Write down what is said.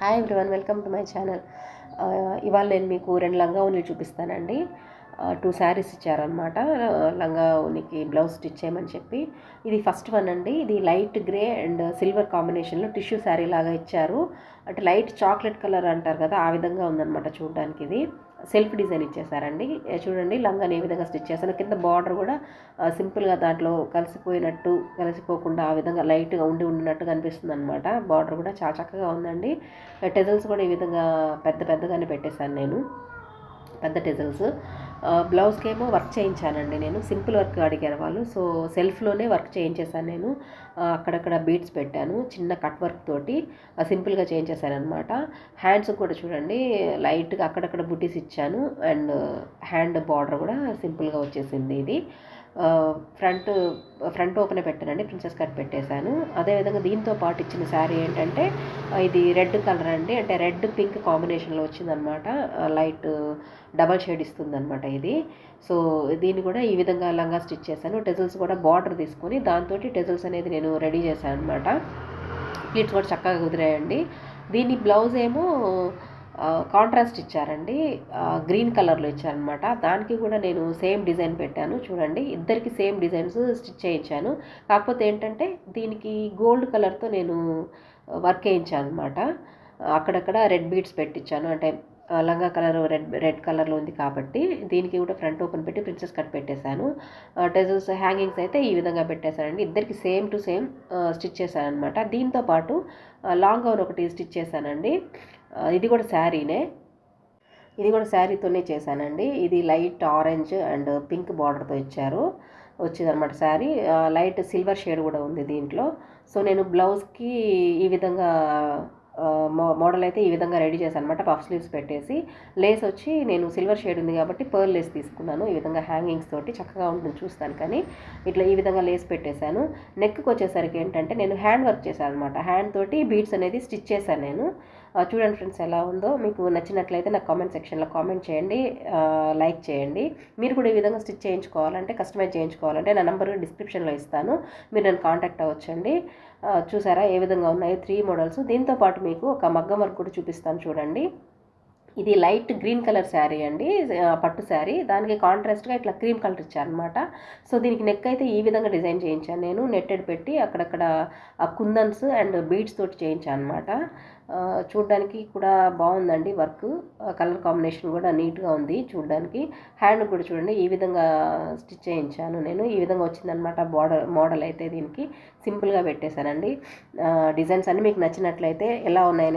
Hi everyone welcome to my channel ఇవాళ నేను మీకు రెండు లంగా ఓనీలు చూపిస్తానండి. టూ శారీస్ ఇచ్చారనమాట లంగా ఉనికి బ్లౌజ్ స్టిచ్ చేయమని చెప్పి. ఇది ఫస్ట్ వన్ అండి. ఇది లైట్ గ్రే అండ్ సిల్వర్ కాంబినేషన్లో టిష్యూ శారీ లాగా ఇచ్చారు. అంటే లైట్ చాక్లెట్ కలర్ అంటారు కదా ఆ విధంగా ఉందన్నమాట చూడడానికి ఇది. సెల్ఫ్ డిజైన్ ఇచ్చేసారండి. చూడండి లంగాని ఏ విధంగా స్టిచ్ చేశాను కింద బార్డర్ కూడా సింపుల్గా దాంట్లో కలిసిపోయినట్టు కలిసిపోకుండా ఆ విధంగా లైట్గా ఉండి ఉండినట్టు కనిపిస్తుంది అనమాట బార్డర్ కూడా చాలా చక్కగా ఉందండి. టెజల్స్ కూడా ఈ విధంగా పెద్ద పెద్దగానే పెట్టేశాను నేను. పెద్ద టెజల్స్. బ్లౌజ్కి ఏమో వర్క్ చేయించానండి నేను. సింపుల్ వర్క్ అడిగారు వాళ్ళు. సో సెల్ఫ్లోనే వర్క్ చేయించేసాను నేను. అక్కడక్కడ బీడ్స్ పెట్టాను. చిన్న కట్ వర్క్ తోటి సింపుల్గా చేయించేసాను అనమాట హ్యాండ్స్ కూడా చూడండి లైట్గా అక్కడక్కడ బుటీస్ ఇచ్చాను. అండ్ హ్యాండ్ బార్డర్ కూడా సింపుల్గా వచ్చేసింది ఇది. ఫ్రంట్ ఫ్రంట్ ఓపెన్ పెట్టానండి ప్రిన్సెస్ కట్ పెట్టేశాను. అదేవిధంగా దీంతో పాటు ఇచ్చిన శారీ ఏంటంటే ఇది రెడ్ కలర్ అండి. అంటే రెడ్ పింక్ కాంబినేషన్లో వచ్చిందనమాట లైట్ డబల్ షేడ్ ఇస్తుందనమాట ఇది. సో దీన్ని కూడా ఈ విధంగా లంగా స్టిచ్ చేశాను. టెజల్స్ కూడా బార్డర్ తీసుకొని దాంతో టెజల్స్ అనేది నేను రెడీ చేశాను అనమాట ప్లీట్స్ కూడా చక్కగా కుదిరాయండి. దీని బ్లౌజ్ ఏమో కాంట్రాస్ట్ ఇచ్చారండి. గ్రీన్ కలర్లో ఇచ్చారనమాట దానికి కూడా నేను సేమ్ డిజైన్ పెట్టాను. చూడండి ఇద్దరికి సేమ్ డిజైన్స్ స్టిచ్ చేయించాను. కాకపోతే ఏంటంటే దీనికి గోల్డ్ కలర్తో నేను వర్క్ వేయించాను అనమాట అక్కడక్కడ రెడ్ బీడ్స్ పెట్టించాను అంటే లంగా కలర్ రెడ్ రెడ్ కలర్లో ఉంది కాబట్టి దీనికి కూడా ఫ్రంట్ ఓపెన్ పెట్టి ప్రిన్సెస్ కట్ పెట్టేశాను. టెజల్స్ హ్యాంగింగ్స్ అయితే ఈ విధంగా పెట్టేశానండి. ఇద్దరికి సేమ్ టు సేమ్ స్టిచ్ చేశాను అనమాట దీంతో పాటు లాంగ్ గౌన్ ఒకటి స్టిచ్ చేశానండి. ఇది కూడా శారీనే. ఇది కూడా శారీతోనే చేశానండి. ఇది లైట్ ఆరెంజ్ అండ్ పింక్ బార్డర్తో ఇచ్చారు. వచ్చిందనమాట శారీ. లైట్ సిల్వర్ షేడ్ కూడా ఉంది దీంట్లో. సో నేను బ్లౌజ్కి ఈ విధంగా మోడల్ అయితే ఈ విధంగా రెడీ చేశాను అనమాట పఫ్ స్లీవ్స్ పెట్టేసి లేస్ వచ్చి నేను సిల్వర్ షేడ్ ఉంది కాబట్టి పర్ల్ లేస్ తీసుకున్నాను. ఈ విధంగా హ్యాంగింగ్స్ తోటి చక్కగా ఉంటుంది చూస్తాను కానీ ఇట్లా ఈ విధంగా లేస్ పెట్టేశాను. నెక్కి వచ్చేసరికి ఏంటంటే నేను హ్యాండ్ వర్క్ చేశాను అనమాట హ్యాండ్ తోటి బీడ్స్ అనేది స్టిచ్ చేశాను నేను. చూడండి ఫ్రెండ్స్ ఎలా ఉందో. మీకు నచ్చినట్లయితే నాకు కామెంట్ సెక్షన్లో కామెంట్ చేయండి లైక్ చేయండి. మీరు కూడా ఈ విధంగా స్టిచ్ చేయించుకోవాలంటే కస్టమైజ్ చేయించుకోవాలంటే నా నెంబర్ డిస్క్రిప్షన్లో ఇస్తాను. మీరు నన్ను కాంటాక్ట్ అవ్వచ్చండి. చూసారా ఏ విధంగా ఉన్నాయి త్రీ మోడల్స్ దీంతో పాటు మీకు ఒక మగ్గం వర్క్ కూడా చూపిస్తాను చూడండి. ఇది లైట్ గ్రీన్ కలర్ శారీ అండి పట్టు శారీ. దానికి కాంట్రాస్ట్గా ఇట్లా క్రీమ్ కలర్ ఇచ్చారనమాట సో దీనికి నెక్ అయితే ఈ విధంగా డిజైన్ చేయించాను నేను. నెట్టెడ్ పెట్టి అక్కడక్కడ కుందన్స్ అండ్ బీడ్స్ తోటి చేయించాను అనమాట చూడడానికి కూడా బాగుందండి వర్క్. కలర్ కాంబినేషన్ కూడా నీట్గా ఉంది చూడడానికి. హ్యాండ్ కూడా చూడండి ఈ విధంగా స్టిచ్ చేయించాను నేను. ఈ విధంగా వచ్చిందనమాట బార్డర్ మోడల్ అయితే దీనికి. సింపుల్గా పెట్టేశానండి. డిజైన్స్ అన్నీ మీకు నచ్చినట్లయితే ఎలా ఉన్నాయని